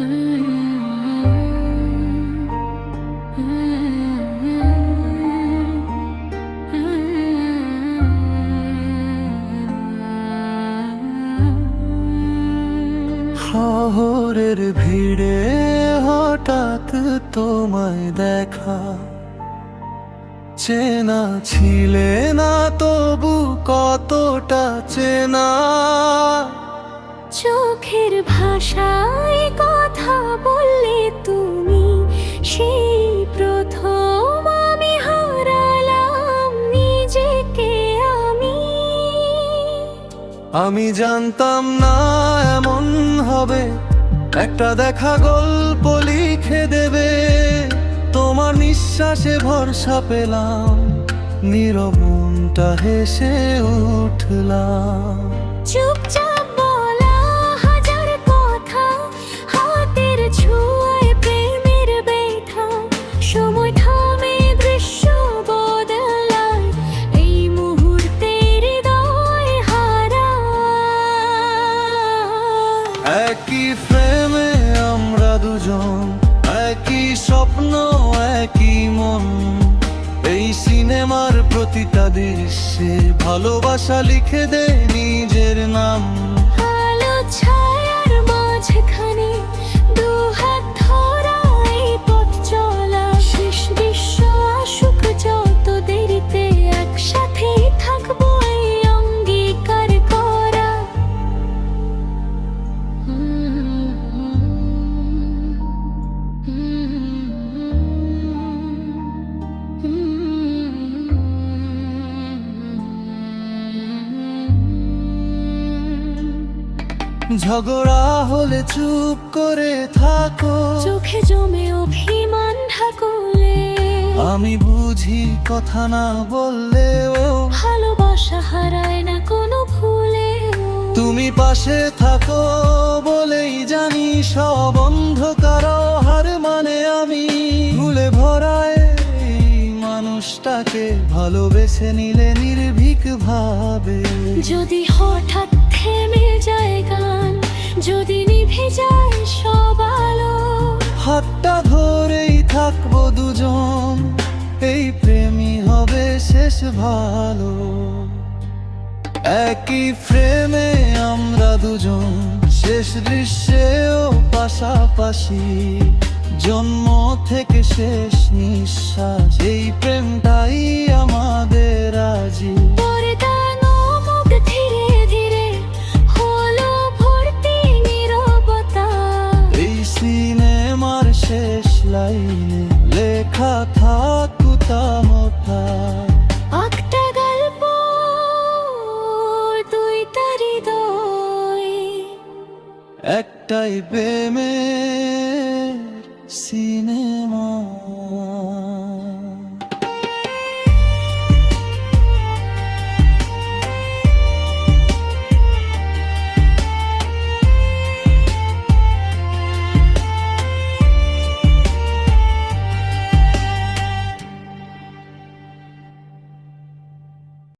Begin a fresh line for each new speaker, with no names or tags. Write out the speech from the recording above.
শহরের ভিড়ে হঠাৎ তোমায় দেখা। চেনা ছিলে না তবু কতটা চেনা।
চোখের ভাষায় কথা বললে তুমি সেই প্রথম আমি হারালাম নিজেকে আমি।
আমি জানতাম না এমন হবে একটা দেখা গল্প লিখে দেবে। তোমার নিঃশ্বাসে ভরসা পেলাম নীরবনটা হেসে উঠলাম।
চুপচাপ
ফ্রেমে আমরা দুজন, একই স্বপ্ন, একই মন। এই সিনেমার প্রতিটা দৃশ্যে ভালোবাসা লিখে দে নিজের নাম। ঝগড়া হলে চুপ করে থাকো।
চোখে জমে অভিমান ঢাকুলে
আমি বুঝি কথা না বললেও
ভালোবাসা হারায় না কোনো ভুলে।
তুমি পাশে থাকো বলেই জানি সব অন্ধকার হার মানে আমি ভুলে ভরায়। মানুষটাকে ভালোবেসে নিলে নির্ভীক ভাবে।
যদি হঠাৎ থেমে যদি নিভে যায় সব আলো,
হাতটা ধরেই থাকব দুজন। এই প্রেমই হবে শেষ ভালো। একই ফ্রেমে আমরা দুজন, শেষ দৃশ্যেও পাশাপাশি। জন্ম থেকে শেষ নিঃশ্বাস, এই প্রেমটাই লেখা
একটা গল্প তুই তারি
একটাই প্রেমের সিনেমা।